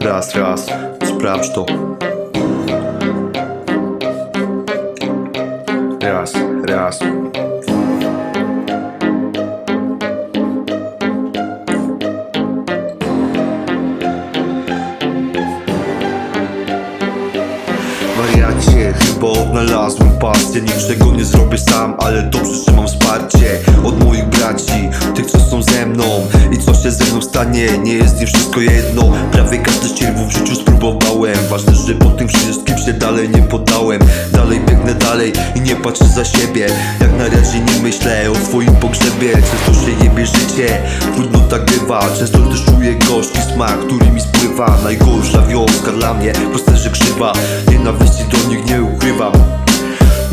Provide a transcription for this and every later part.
Raz, raz, sprawdź to. Raz, raz. Chyba odnalazłem pasję. Niczego nie zrobię sam, ale dobrze, że mam wsparcie Od moich braci, tych co są ze mną I co się ze mną stanie, nie jest nie wszystko jedno. Prawie każde ścierwo w życiu spróbowałem. Ważne, że po tym wszystkim się dalej nie poddałem. Dalej biegnę dalej i nie patrzę za siebie. Jak na razie nie myślę o swoim pogrzebie. Często się jebie życie, trudno tak bywa. Często też czuję gorzki smak, który mi spływa. Najgorsza wioska dla mnie, proste, że krzywa. Nienawiści do nich nie ukrywam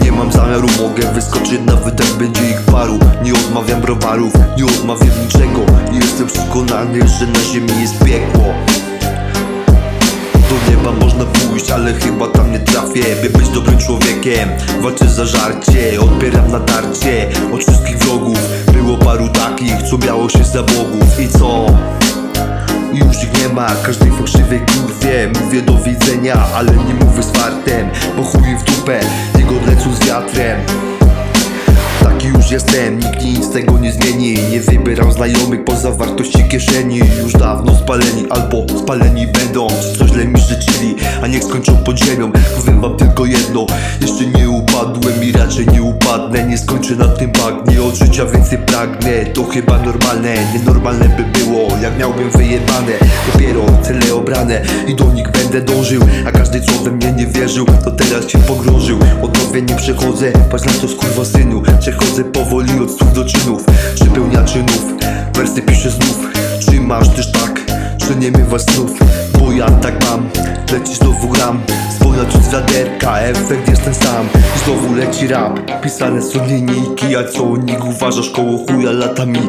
nie mam zamiaru, mogę wyskoczyć nawet jak będzie ich paru. Nie odmawiam browarów, nie odmawiam niczego. Jestem przekonany, że na ziemi jest piekło. Do nieba można pójść, ale chyba tam nie trafię By być dobrym człowiekiem. Walczę za żarcie, odbieram natarcie. Od wszystkich wrogów Było paru takich, co miało się za bogów. I co? Już ich nie ma, każdej fałszywej kurwie. Mówię do widzenia, ale nie mówię z fartem Bo chuj w dupę, niech odlecą jestem, nikt nic z tego nie zmieni. Nie wybieram znajomych poza wartości kieszeni. Już dawno spaleni albo spaleni będą. Ci co źle mi życzyli, a niech skończą pod ziemią Powiem wam tylko jedno, jeszcze nie upadłem i raczej nie upadnę. Nie skończę na tym bagnie, od życia więcej pragnę. To chyba normalne, nienormalne by było Jak miałbym wyjebane, dopiero cele obrane I do nich będę dążył, a każdy co we mnie nie wierzył To teraz się pogrążył, od nowie nie przechodzę Patrz na to skurwa synu, przechodzę powoli od słów do czynów Przepełnia czynów, wersy piszę znów. Czy masz też tak, że nie miewasz snów? Bo ja tak mam, leci znowu gram. Swoja czuć z efekt jest ten sam. Znowu leci rap, pisane są linijki A co o nich uważasz? Koło chuja latami